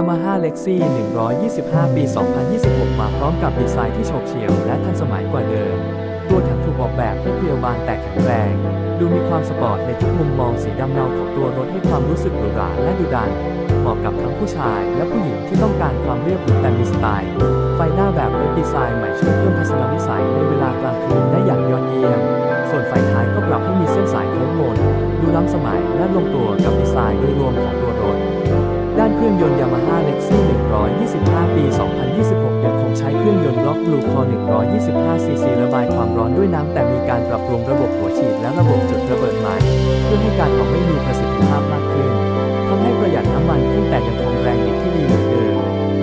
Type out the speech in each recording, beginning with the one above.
Yamaha Lexi 125 ปี 2026 มาพร้อมกับดีไซน์ที่โฉบเฉี่ยวและทันสมัยกว่าเดิม ตัวถังถูกออกแบบให้เกลียวบางแต่แข็งแรง ดูมีความสปอร์ตในทุกมุมมองสีดำเงาของตัวรถให้ความรู้สึกหรูหราและดุดัน เหมาะกับทั้งผู้ชายและผู้หญิงที่ต้องการความเรียบหรูแต่มีสไตล์ ไฟหน้าแบบเล็บดีไซน์ใหม่ช่วยเพิ่มทัศนวิสัยในเวลากลางคืนได้อย่างยอดเยี่ยม ส่วนไฟท้ายก็ปรับให้มีเส้นสายโค้งมนดูล้ำสมัยและลงตัวกับดีไซน์โดยรวมของตัวรถ เครื่องยนต์ Yamaha Lexi 125 ปี 2026 ยังคงใช้เครื่องยนต์ล็อก Blue Core 125 cc ระบายความร้อนด้วยน้ำแต่มีการปรับปรุงระบบหัวฉีดและระบบจุดระเบิดใหม่ เพื่อให้การออกไม่มีประสิทธิภาพมากขึ้นทำให้ประหยัดน้ำมันขึ้นแต่ยังคงแรงบิดที่ดีเหมือนเดิม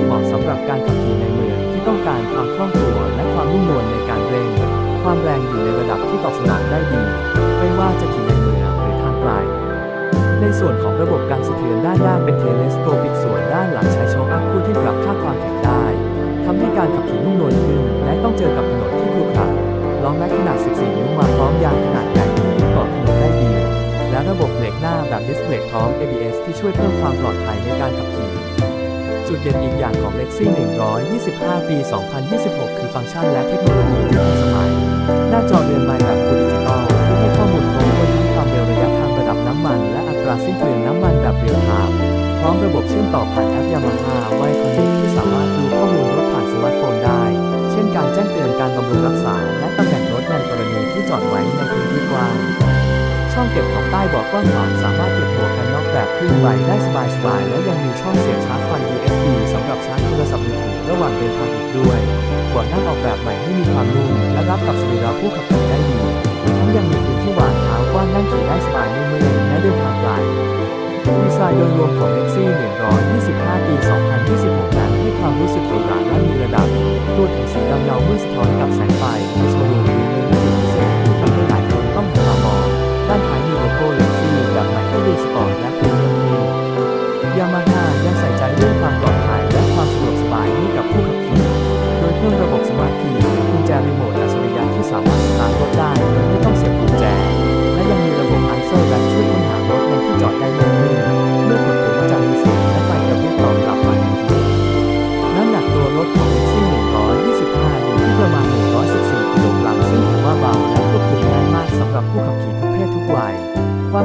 เหมาะสำหรับการขับขี่ในเมืองที่ต้องการความคล่องตัวและความนุ่มนวลในการเร่งความแรงอยู่ในระดับที่ตอบสนอง ของระบบการสะเทือนด้านหน้าเป็นเทเลสโคปิกส่วนด้านหลังใช้โชคอัพคู่ที่ปรับค่าความแข็งได้ทำให้การขับขี่นุ่มนวลขึ้น และต้องเจอกับถนนที่ครุขระล้อแม็กขนาด 14 นิ้วมาพร้อมยางขนาดใหญ่ที่ยึดเกาะถนนได้ดี และระบบเบรกหน้าแบบดิสเบรกพร้อม ABS ที่ช่วยเพิ่มความปลอดภัยในการขับขี่จุดเด่นอีกอย่างของ Lexi 125 ปี 2026 คือฟังก์ชันและเทคโนโลยีที่ทันสมัย หน้าจอเรือนไม้แบบฟูล ชื่อมต่อผ่านแอป Yamaha ไวคอนเนคที่สามารถดูข้อมูลรถผ่านสมาร์ทโฟนได้ เช่นการแจ้งเตือนการบำรุงรักษา และตำแหน่งรถในกรณีที่จอดไว้ในพื้นที่กว้าง ช่องเก็บของใต้เบาะกว้างขวางสามารถเก็บหมวกกันน็อกแบบครึ่งใบได้สบายๆและยังมีช่องเสียบชาร์จไฟ USB สำหรับชาร์จโทรศัพท์มือถือระหว่างเดินทางอีกด้วยเบาะนั่งออกแบบใหม่ให้มีความนุ่มและรับกับสรีระผู้ขับขี่ได้ดีทั้งยังมีพื้นที่วางเท้ากว้างนั่งขี่ได้สบายไม่เมื่อยและเดินทางไกล ดีไซน์โดยรวมของ Lexi 125 ปี 2026 นั้นให้ความรู้สึกหรูหราและมีระดับ ตัวถังสีดำเงาเมื่อสะท้อนกับแสงไฟ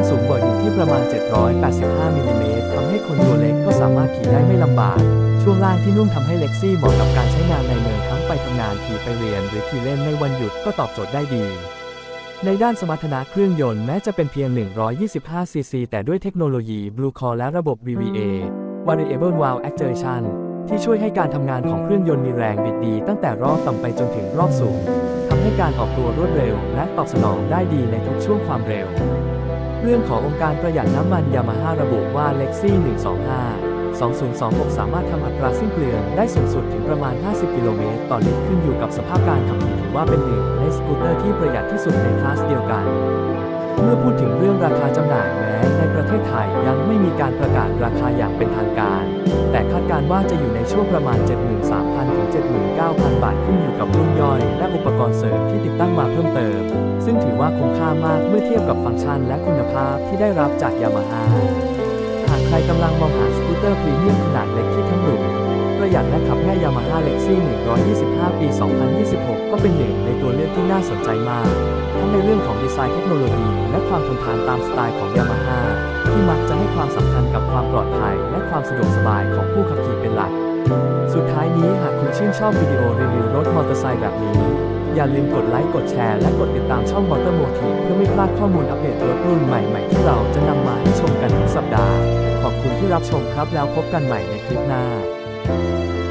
ความสูงเบาะอยู่ที่ประมาณ 785มิลลิเมตรทำให้คนตัวเล็กก็สามารถขี่ได้ไม่ลำบาก ช่วงล่างที่นุ่มทำให้ Lexi เหมาะกับการใช้งานในเมืองทั้งไปทำงานขี่ไปเรียน หรือขี่เล่นในวันหยุดก็ตอบโจทย์ได้ดีในด้านสมรรถนะเครื่องยนต์แม้จะเป็นเพียง 125 ซีซี แต่ด้วยเทคโนโลยี Blue Core และระบบ VVA Variable Valve Actuation ที่ช่วยให้การทำงานของเครื่องยนต์มีแรงบิดดี ตั้งแต่รอบต่ำไปจนถึงรอบสูง ทำให้การออกตัวรวดเร็วและตอบสนองได้ดีในทุกช่วงความเร็ว เรื่องขององค์การประหยัดน้ำมันยามาฮ่าระบุว่า Lexi 125 2026 สามารถทำอัตราสิ้นเปลืองได้สูงสุดถึงประมาณ 50 กิโลเมตร ต่อลิตรขึ้นอยู่กับสภาพการขับขี่ถือว่าเป็นหนึ่งในสกูตเตอร์ที่ประหยัดที่สุดในคลาสเดียวกัน เมื่อพูดถึงเรื่องราคาจำหน่าย ทศไทยยังไม่มีการประกาศราคาอย่างเป็นทางการ แต่คาดการว่าจะอยู่ในช่วงประมาณ 73,000 ถึง 79,000 บาทขึ้นอยู่กับรุ่นย่อย และอุปกรณ์เสริมที่ติดตั้งมาเพิ่มเติม ซึ่งถือว่าคุ้มค่ามากเมื่อเทียบกับฟังก์ชันและคุณภาพที่ได้รับจากยามาฮ่าหากใครกำลังมองหาสกูตเตอร์พรีเมียมขนาดเล็กที่ทั้งรู ประหยัดและขับง่าย Yamaha Lexi 125 ปี 2026 ก็เป็นหนึ่งในตัวเลือกที่น่าสนใจมากทั้งในเรื่องของดีไซน์เทคโนโลยี และความทนทานตามสไตล์ของ Yamaha ที่มักจะให้ความสำคัญกับความปลอดภัย และความสะดวกสบายของผู้ขับขี่เป็นหลัก สุดท้ายนี้หากคุณชื่นชอบวิดีโอรีวิวรถมอเตอร์ไซค์แบบนี้ อย่าลืมกดไลค์กดแชร์และกดติดตามช่องมอเตอร์โมทีเพื่อไม่พลาดข้อมูลอัปเดตรถรุ่นใหม่ ๆ ที่เราจะนำมาให้ชมกันทุกสัปดาห์ ขอบคุณที่รับชมครับแล้วพบกันใหม่ในคลิปหน้า you